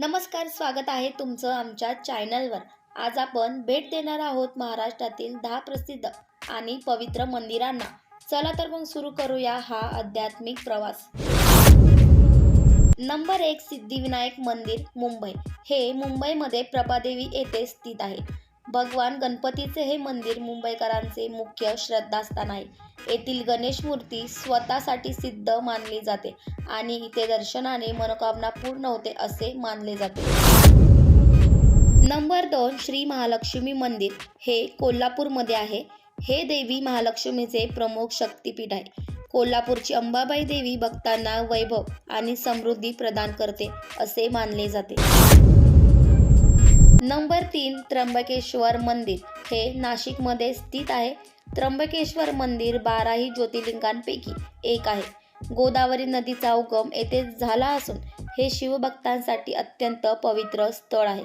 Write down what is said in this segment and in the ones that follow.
नमस्कार स्वागत आहे तुमचं आमच्या चॅनलवर. आज आपण भेट देणार आहोत महाराष्ट्रातील दहा प्रसिद्ध आणि पवित्र मंदिरांना. चला तर मग सुरू करूया हा आध्यात्मिक प्रवास. नंबर एक सिद्धिविनायक मंदिर मुंबई. हे मुंबईमध्ये प्रभादेवी येथे स्थित आहे. भगवान गणपतीचे हे मंदिर मुंबईकरांचे मुख्य श्रद्धास्थान आहे. येथील गणेश मूर्ती स्वतःसाठी सिद्ध मानली जाते आणि इथे दर्शनाने मनोकामना पूर्ण होते असे मानले जाते. नंबर दोन श्री महालक्ष्मी मंदिर हे कोल्हापूरमध्ये आहे. हे देवी महालक्ष्मीचे प्रमुख शक्तिपीठ आहे. कोल्हापूरची अंबाबाई देवी भक्तांना वैभव आणि समृद्धी प्रदान करते असे मानले जाते. नंबर तीन त्र्यंबकेश्वर मंदिर हे नाशिकमध्ये स्थित आहे. त्र्यंबकेश्वर मंदिर बाराही ज्योतिर्लिंगांपैकी एक आहे. गोदावरी नदीचा उगम येथे झाला असून हे शिवभक्तांसाठी अत्यंत पवित्र स्थळ आहे.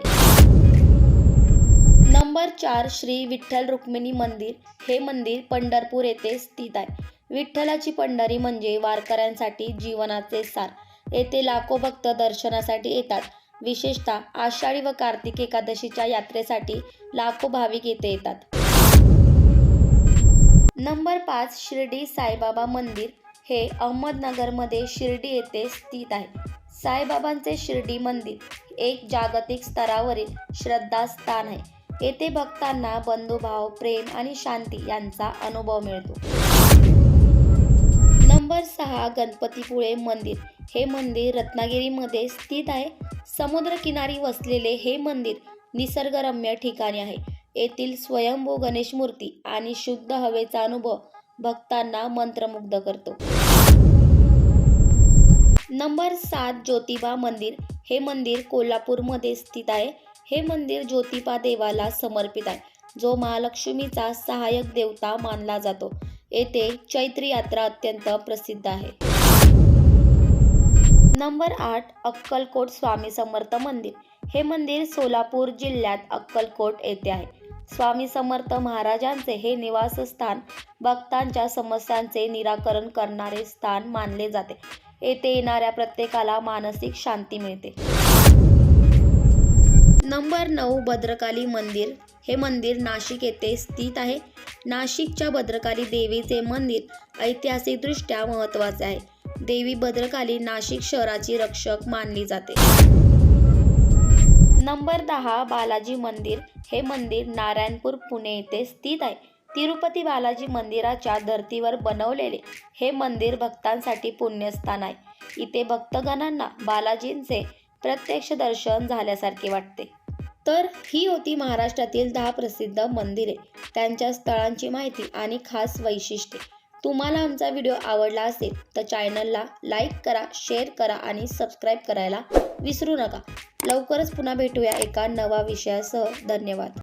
नंबर चार श्री विठ्ठल रुक्मिणी मंदिर हे मंदिर पंढरपूर येथे स्थित आहे. विठ्ठलाची पंढरी म्हणजे वारकऱ्यांसाठी जीवनाचे सार. येथे लाखो भक्त दर्शनासाठी येतात. विशेषतः आषाढी व कार्तिक एकादशीच्या यात्रेसाठी लाखो भाविक येथे येतात. नंबर पाच शिर्डी साईबाबा मंदिर हे अहमदनगरमध्ये शिर्डी येथे स्थित आहे. साईबाबांचे शिर्डी मंदिर एक जागतिक स्तरावरील श्रद्धास्थान आहे. येथे भक्तांना बंधुभाव प्रेम आणि शांती यांचा अनुभव मिळतो. नंबर सहा गणपतीपुळे मंदिर हे मंदिर रत्नागिरीमध्ये स्थित आहे. समुद्रकिनारी वसलेले हे मंदिर निसर्गरम्य ठिकाणी आहे. येथील स्वयंभू गणेश मूर्ती आणि शुद्ध हवेचा अनुभव भक्तांना मंत्रमुग्ध करतो. नंबर सात ज्योतिबा मंदिर. हे मंदिर कोल्हापूरमध्ये स्थित आहे. हे मंदिर ज्योतिबा देवाला समर्पित आहे जो महालक्ष्मीचा सहाय्यक देवता मानला जातो. येथे चैत्री यात्रा अत्यंत प्रसिद्ध आहे. नंबर आठ अक्कलकोट स्वामी समर्थ मंदिर. हे मंदिर सोलापूर जिल्ह्यात अक्कलकोट येथे आहे. स्वामी समर्थ महाराजांचे हे निवासस्थान भक्तांच्या समस्यांचे निराकरण करणारे स्थान मानले जाते. येथे येणाऱ्या प्रत्येकाला मानसिक शांती मिळते. नंबर नऊ भद्रकाली मंदिर. हे मंदिर नाशिक येथे स्थित आहे. नाशिकच्या भद्रकाली देवीचे मंदिर ऐतिहासिकदृष्ट्या महत्त्वाचे आहे. देवी भद्रकाली नाशिक शहराची रक्षक मानली जाते. नंबर दहा बालाजी मंदिर. हे मंदिर नारायणपूर पुणे येथे स्थित आहे. तिरुपती बालाजी मंदिराच्या धर्तीवर बनवलेले हे मंदिर भक्तांसाठी पुण्यस्थान आहे. इथे भक्तगणांना बालाजींचे प्रत्यक्ष दर्शन झाल्यासारखे वाटते. तर ही होती महाराष्ट्रातील दहा प्रसिद्ध मंदिरे. त्यांच्या स्थळांची माहिती आणि खास वैशिष्ट्ये. तुम्हाला आमचा व्हिडिओ आवडला असेल तर चॅनलला लाईक करा शेअर करा आणि सबस्क्राईब करायला विसरू नका. लवकरच पुन्हा भेटूया एका नवा विषयासह. धन्यवाद.